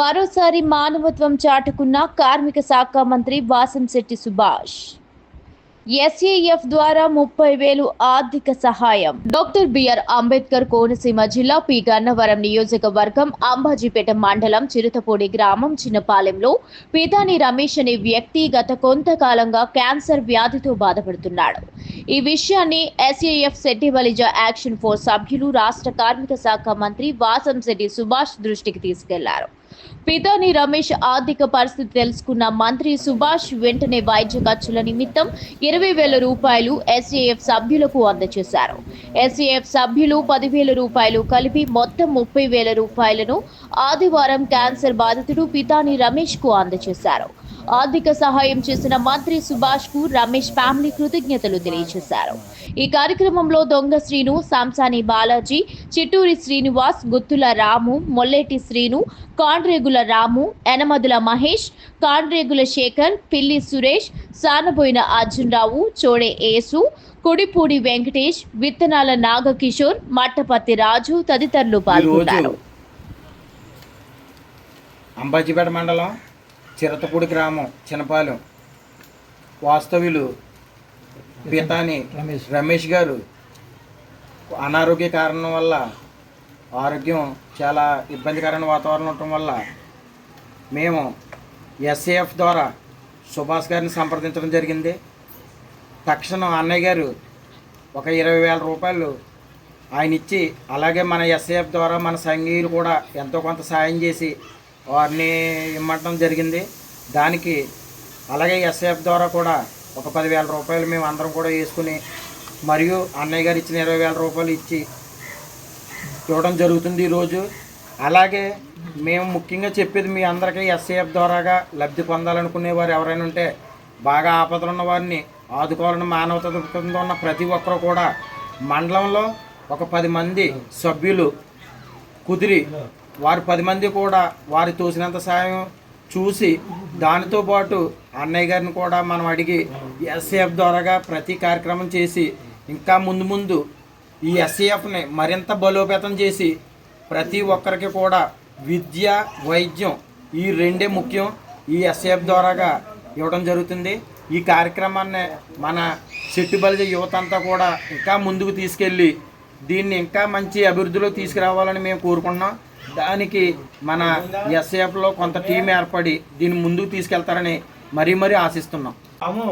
మరోసారి మానవత్వం చాటుకున్న కార్మిక శాఖ మంత్రి వాసంశెట్టి సుభాష్. ఎస్ఏఎఫ్ ద్వారా ముప్పై వేలు ఆర్థిక సహాయం. డాక్టర్ బిఆర్ అంబేద్కర్ కోనసీమ జిల్లా పి గన్నవరం నియోజకవర్గం అంబాజీపేట మండలం చిరుతపూడి గ్రామం చిన్నపాలెంలో పితాని రమేష్ అనే వ్యక్తి గత కొంతకాలంగా క్యాన్సర్ వ్యాధితో బాధపడుతున్నాడు. ఈ విషయాన్ని SAF Shetty Balija action force సభ్యులు రాష్ట్ర కార్మిక శాఖ మంత్రి వాసంశెట్టి సుభాష్ దృష్టికి తీసుకెళ్ళారు. పితాని రమేష్ ఆర్థిక పరిస్థితి తెలుసుకున్న మంత్రి సుభాష్ వెంటనే వైద్య ఖర్చుల నిమిత్తం ఇరవై వేల రూపాయలు ఎస్ఏఎఫ్ సభ్యులకు అందజేశారు. ఎస్ఏఎఫ్ సభ్యులు పదివేల రూపాయలు కలిపి మొత్తం ముప్పై వేల రూపాయలను ఆదివారం క్యాన్సర్ బాధితుడు పితాని రమేష్కు అందజేశారు. ఆర్థిక సహాయం చేసిన మంత్రి సుభాష్కు రమేష్ ఫ్యామిలీ కృతజ్ఞతలు తెలియజేశారు. ఈ కార్యక్రమంలో దొంగ శ్రీను సాంసాని బాలాజీ చిట్టూరి శ్రీనివాస్ గుత్తుల రాము మొల్లేటి శ్రీను కాండ్రేగుల రాము ఎనమదుల మహేష్ కాండ్రేగుల శేఖర్ పిల్లి సురేష్ సానబోయిన అర్జున్రావు చోడే యేసు కుడిపూడి వెంకటేష్ విత్తనాల నాగకిషోర్ మట్టపత్తి రాజు తదితరులు పాల్గొన్నారు. అంబాజీపేట మండలం చిరతపూడి గ్రామం చినపాలెం వాస్తవ్యులు పీతాని రమేష్ గారు. అనారోగ్య కారణం వల్ల ఆరోగ్యం చాలా ఇబ్బందికరమైన వాతావరణం ఉండటం వల్ల మేము ఎస్ఏఎఫ్ ద్వారా సుభాష్ గారిని సంప్రదించడం జరిగింది. తక్షణం అన్నయ్య గారు ఒక ఇరవై వేల రూపాయలు ఆయన ఇచ్చి అలాగే మన ఎస్ఏఎఫ్ ద్వారా మన సంఘీయులు కూడా ఎంతో కొంత సాయం చేసి వారిని ఇమ్మటం జరిగింది. దానికి అలాగే ఎస్ఏఎఫ్ ద్వారా కూడా ఒక పదివేల రూపాయలు మేము అందరం కూడా వేసుకుని మరియు అన్నయ్య గారు ఇచ్చిన ఇరవై వేల రూపాయలు ఇచ్చి ఇవ్వడం జరుగుతుంది ఈరోజు. అలాగే మేము ముఖ్యంగా చెప్పేది మీ అందరికీ ఎస్ఏఎఫ్ ద్వారాగా లబ్ధి పొందాలనుకునే వారు ఎవరైనా ఉంటే బాగా ఆపదలు ఉన్న వారిని ఆదుకోవాలని మానవత దృక్పథంతో ఉన్న ప్రతి ఒక్కరు కూడా మండలంలో ఒక పది మంది సభ్యులు కుదిరి వారు పది మంది కూడా వారు తోసినంత సాయం చూసి దానితో పాటు అన్నయ్య గారిని కూడా మనం అడిగి ఎస్ఏఎఫ్ ద్వారాగా ప్రతి కార్యక్రమం చేసి ఇంకా ముందు ముందు ఈ ఎస్ఏఎఫ్ని మరింత బలోపేతం చేసి ప్రతి ఒక్కరికి కూడా విద్య వైద్యం ఈ రెండే ముఖ్యం ఈ ఎస్ఏఎఫ్ ద్వారాగా ఇవ్వడం జరుగుతుంది. ఈ కార్యక్రమాన్ని మన చెట్టుబలిజ యువత అంతా కూడా ఇంకా ముందుకు తీసుకెళ్ళి దీన్ని ఇంకా మంచి అభివృద్ధిలో తీసుకురావాలని మేము కోరుకుంటున్నాం. దానికి మన ఎస్ఏఎఫ్లో కొంత టీం ఏర్పడి దీన్ని ముందుకు తీసుకెళ్తారని మరీ మరీ ఆశిస్తున్నాం. అమ్ము.